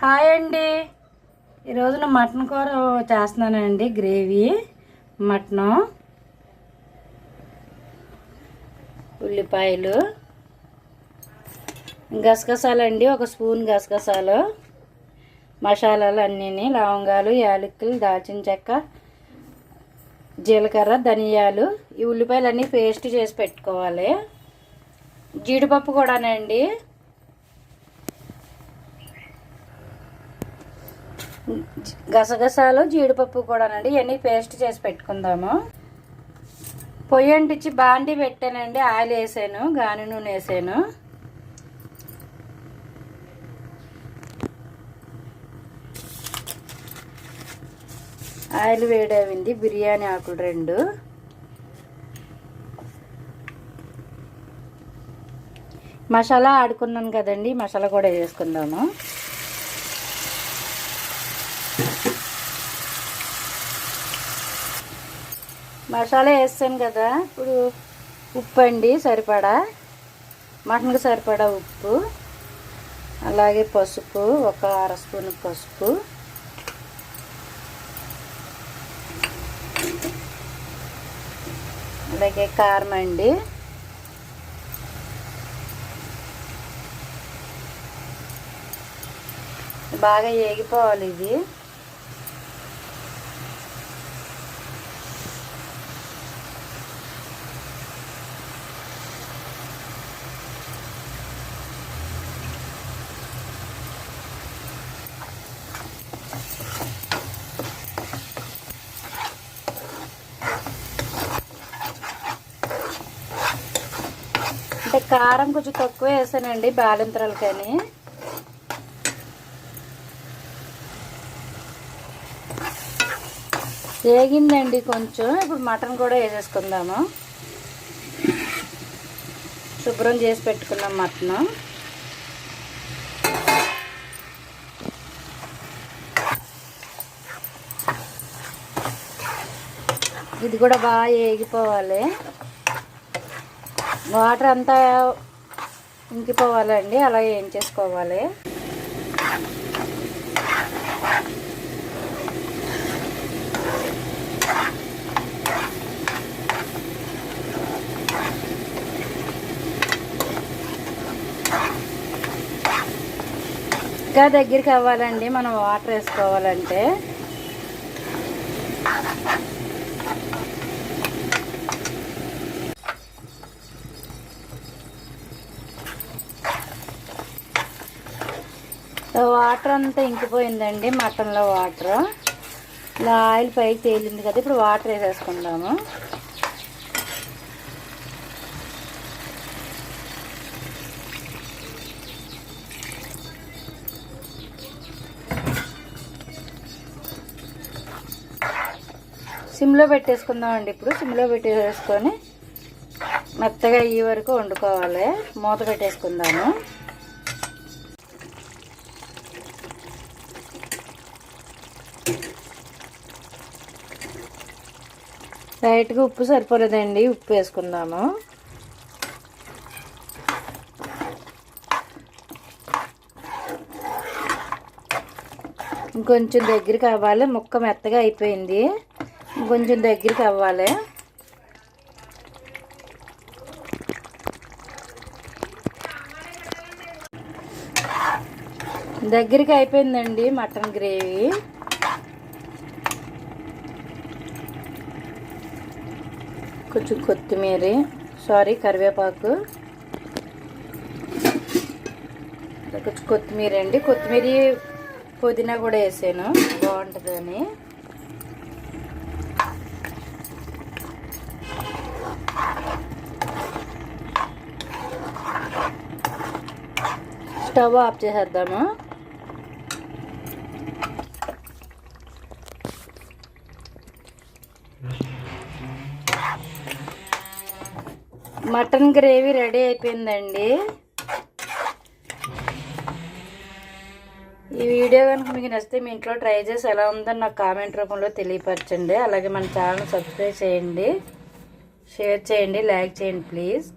Hi అండి. ఈరోజు mutton కూర చేస్తున్నానండి గ్రేవీ మటను ఉల్లిపాయలు గసగసాలండి ఒక స్పూన్ గసగసాలు మసాలాలు అన్నీ లవంగాలు యాలకులు దాల్చిన చెక్క జీలకర్ర ధనియాలు ఈ ఉల్లిపాయలు అన్నీ పేస్ట్ చేసి పెట్టుకోవాలి. జీడిపప్పు కూడానండి. గసగసాలు జీడిపప్పు కూడానండి ఇవన్నీ పేస్ట్ చేసి పెట్టుకుందాము. పొయ్యి అంటించి బాండి పెట్టానండి. ఆయిల్ వేసాను గాని నూనె వేసాను. ఆయిల్ వేడవింది బిర్యానీ ఆకులు రెండు. మసాలా ఆడుకున్నాను కదండి. మసాలా కూడా వేసుకుందాము. మసాలా వేస్తాను కదా ఇప్పుడు ఉప్పు అండి సరిపడా? మటన్కి సరిపడా ఉప్పు అలాగే పసుపు ఒక అర స్పూన్ పసుపు. అలాగే కారం అండి. బాగా ఏగిపోవాలి ఇది. అంటే కారం కొంచెం తక్కువ వేసానండి బాలింతరాలు కానీ వేగిందండి కొంచెం ఇప్పుడు మటన్ కూడా వేసేసుకుందాము. శుభ్రం చేసి పెట్టుకున్నాం మటన్. ఇది కూడా బాగా వేగిపోవాలి. వాటర్ అంతా ఇంకిపోవాలండి అలా ఏం చేసుకోవాలి? ఇంకా దగ్గరికి అవ్వాలండి మనం వాటర్ వేసుకోవాలంటే. వాటర్ అంతా ఇంకిపోయిందండి మటన్లో వాటర్ ఇలా ఆయిల్ పైకి తేలింది కదా ఇప్పుడు వాటర్ వేసేసుకుందాము. సిమ్లో పెట్టేసుకుందామండి ఇప్పుడు సిమ్లో పెట్టేసుకొని మెత్తగా ఈ వరకు వండుకోవాలి. మూత పెట్టేసుకుందాము. లైట్గా ఉప్పు సరిపోలేదండి. ఉప్పు వేసుకుందాము. ఇంకొంచెం దగ్గరికి అవ్వాలి. ముక్క మెత్తగా అయిపోయింది. ఇంకొంచెం దగ్గరికి అవ్వాలి. దగ్గరికి అయిపోయిందండి మటన్ గ్రేవీ. కొంచెం కొత్తిమీర సారీ కరివేపాకు. కొంచెం కొత్తిమీర అండి. కొత్తిమీర పుదీనా కూడా వేసాను. బాగుంటుందని స్టవ్ ఆఫ్ చేసేద్దాము. మటన్ గ్రేవీ రెడీ అయిపోయిందండి. ఈ వీడియో కనుక మీకు నచ్చితే మీ ఇంట్లో ట్రై చేసి ఎలా ఉందని నాకు కామెంట్ రూపంలో తెలియపరచండి. అలాగే మన ఛానల్ సబ్స్క్రైబ్ చేయండి. షేర్ చేయండి. లైక్ చేయండి ప్లీజ్.